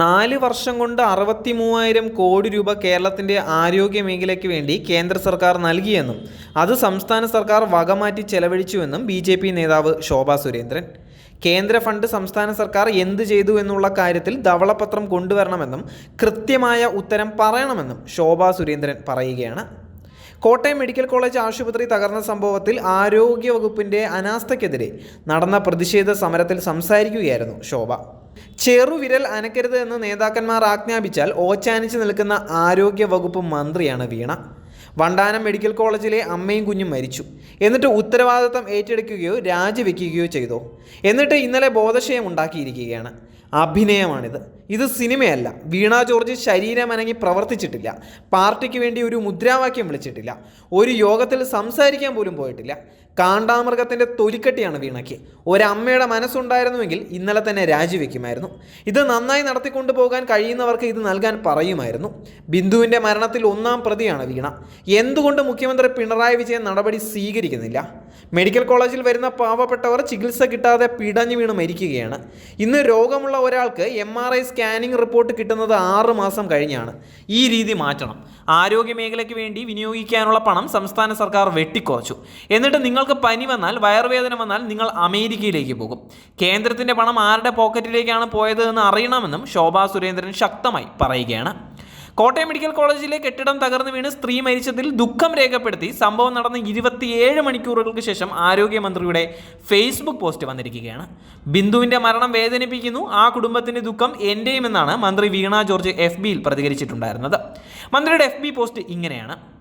നാല് വർഷം കൊണ്ട് അറുപത്തി മൂവായിരം കോടി രൂപ കേരളത്തിന്റെ ആരോഗ്യ മേഖലയ്ക്ക് വേണ്ടി കേന്ദ്ര സർക്കാർ നൽകിയെന്നും അത് സംസ്ഥാന സർക്കാർ വകമാറ്റി ചെലവഴിച്ചുവെന്നും ബി ജെ പി നേതാവ് ശോഭാ സുരേന്ദ്രൻ. കേന്ദ്ര ഫണ്ട് സംസ്ഥാന സർക്കാർ എന്ത് ചെയ്തു എന്നുള്ള കാര്യത്തിൽ ധവളപത്രം കൊണ്ടുവരണമെന്നും കൃത്യമായ ഉത്തരം പറയണമെന്നും ശോഭാ സുരേന്ദ്രൻ പറയുകയാണ്. കോട്ടയം മെഡിക്കൽ കോളേജ് ആശുപത്രി തകർന്ന സംഭവത്തിൽ ആരോഗ്യ വകുപ്പിന്റെ അനാസ്ഥയ്ക്കെതിരെ നടന്ന പ്രതിഷേധ സമരത്തിൽ സംസാരിക്കുകയായിരുന്നു ശോഭ. ചെറുവിരൽ അനക്കരുത് എന്ന് നേതാക്കന്മാർ ആജ്ഞാപിച്ചാൽ ഓച്ചാനിച്ച് നിൽക്കുന്ന ആരോഗ്യ വകുപ്പ് മന്ത്രിയാണ് വീണ. വണ്ടാനം മെഡിക്കൽ കോളേജിലെ അമ്മയും കുഞ്ഞും മരിച്ചു. എന്നിട്ട് ഉത്തരവാദിത്തം ഏറ്റെടുക്കുകയോ രാജിവെക്കുകയോ ചെയ്തോ. എന്നിട്ട് ഇന്നലെ ബോധക്ഷയം ഉണ്ടാക്കിയിരിക്കുകയാണ്. അഭിനയമാണിത്. ഇത് സിനിമയല്ല. വീണ ജോർജ് ശരീരമനങ്ങി പ്രവർത്തിച്ചിട്ടില്ല. പാർട്ടിക്ക് വേണ്ടി ഒരു മുദ്രാവാക്യം വിളിച്ചിട്ടില്ല. ഒരു യോഗത്തിൽ സംസാരിക്കാൻ പോലും പോയിട്ടില്ല. കാണ്ടാമൃഗത്തിന്റെ തൊലിക്കെട്ടിയാണ് വീണയ്ക്ക് ഒരമ്മയുടെ മനസ്സുണ്ടായിരുന്നുവെങ്കിൽ ഇന്നലെ തന്നെ രാജിവെക്കുമായിരുന്നു. ഇത് നന്നായി നടത്തിക്കൊണ്ടു പോകാൻ കഴിയുന്നവർക്ക് ഇത് നൽകാൻ പറയുമായിരുന്നു. ബിന്ദുവിന്റെ മരണത്തിൽ ഒന്നാം പ്രതിയാണ് വീണ. എന്തുകൊണ്ട് മുഖ്യമന്ത്രി പിണറായി വിജയൻ നടപടി സ്വീകരിക്കുന്നില്ല? മെഡിക്കൽ കോളേജിൽ വരുന്ന പാവപ്പെട്ടവർ ചികിത്സ കിട്ടാതെ പിടഞ്ഞു വീണ് മരിക്കുകയാണ്. ഇന്ന് രോഗമുള്ള ഒരാൾക്ക് M R I scanning report കിട്ടുന്നത് ആറ് മാസം കഴിഞ്ഞാണ്. ഈ രീതി മാറ്റണം. ആരോഗ്യ മേഖലയ്ക്ക് വേണ്ടി വിനിയോഗിക്കാനുള്ള പണം സംസ്ഥാന സർക്കാർ വെട്ടിക്കുറച്ചു. എന്നിട്ട് നിങ്ങൾക്ക് പനി വന്നാൽ വയറുവേദന വന്നാൽ നിങ്ങൾ അമേരിക്കയിലേക്ക് പോകും. കേന്ദ്രത്തിന്റെ പണം ആരുടെ പോക്കറ്റിലേക്കാണ് പോയത് എന്ന് അറിയണമെന്നും ശോഭാ സുരേന്ദ്രൻ ശക്തമായി പറയുകയാണ്. കോട്ടയം മെഡിക്കൽ കോളേജിലെ കെട്ടിടം തകർന്നു വീണ് സ്ത്രീ മരിച്ചതിൽ ദുഃഖം രേഖപ്പെടുത്തി. സംഭവം നടന്ന ഇരുപത്തിയേഴ് മണിക്കൂറുകൾക്ക് ശേഷം ആരോഗ്യമന്ത്രിയുടെ ഫേസ്ബുക്ക് പോസ്റ്റ് വന്നിരിക്കുകയാണ്. ബിന്ദുവിന്റെ മരണം വേദനിപ്പിക്കുന്നു. ആ കുടുംബത്തിന്റെ ദുഃഖം എന്റെയുമെന്നാണ് മന്ത്രി വീണ ജോർജ് എഫ് ബിയിൽ പ്രതികരിച്ചിട്ടുണ്ടായിരുന്നത്. മന്ത്രിയുടെ എഫ് ബി പോസ്റ്റ് ഇങ്ങനെയാണ്.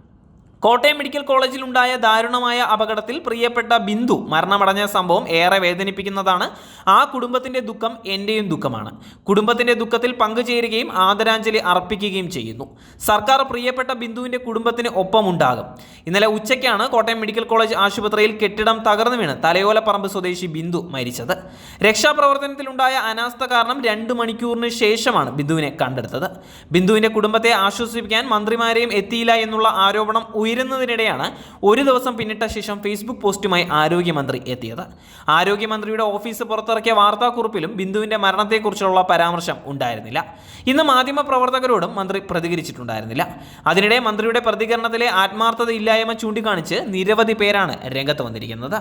കോട്ടയം മെഡിക്കൽ കോളേജിൽ ഉണ്ടായ ദാരുണമായ അപകടത്തിൽ പ്രിയപ്പെട്ട ബിന്ദു മരണമടഞ്ഞ സംഭവം ഏറെ വേദനിപ്പിക്കുന്നതാണ്. ആ കുടുംബത്തിന്റെ ദുഃഖം എന്റെയും ദുഃഖമാണ്. കുടുംബത്തിന്റെ ദുഃഖത്തിൽ പങ്കുചേരുകയും ആദരാഞ്ജലി അർപ്പിക്കുകയും ചെയ്യുന്നു. സർക്കാർ പ്രിയപ്പെട്ട ബിന്ദുവിന്റെ കുടുംബത്തിന് ഒപ്പമുണ്ടാകും. ഇന്നലെ ഉച്ചയ്ക്കാണ് കോട്ടയം മെഡിക്കൽ കോളേജ് ആശുപത്രിയിൽ കെട്ടിടം തകർന്നു വീണ് തലയോലപ്പറമ്പ് സ്വദേശി ബിന്ദു മരിച്ചത്. രക്ഷാപ്രവർത്തനത്തിലുണ്ടായ അനാസ്ഥ കാരണം രണ്ട് മണിക്കൂറിന് ശേഷമാണ് ബിന്ദുവിനെ കണ്ടെടുത്തത്. ബിന്ദുവിന്റെ കുടുംബത്തെ ആശ്വസിപ്പിക്കാൻ മന്ത്രിമാരെയും എത്തിയില്ല എന്നുള്ള ആരോപണം ഉയരുന്നതിനിടെയാണ് ഒരു ദിവസം പിന്നിട്ട ശേഷം ഫേസ്ബുക്ക് പോസ്റ്റുമായി ആരോഗ്യമന്ത്രി എത്തിയത്. ആരോഗ്യമന്ത്രിയുടെ ഓഫീസ് പുറത്തിറക്കിയ വാർത്താക്കുറിപ്പിലും ബിന്ദുവിന്റെ മരണത്തെക്കുറിച്ചുള്ള പരാമർശം ഉണ്ടായിരുന്നില്ല. ഇന്ന് മാധ്യമപ്രവർത്തകരോടും മന്ത്രി പ്രതികരിച്ചിട്ടുണ്ടായിരുന്നില്ല. അതിനിടെ മന്ത്രിയുടെ പ്രതികരണത്തിലെ ആത്മാർത്ഥതയില്ലായ്മ ചൂണ്ടിക്കാണിച്ച് നിരവധി പേരാണ് രംഗത്ത് വന്നിരിക്കുന്നത്.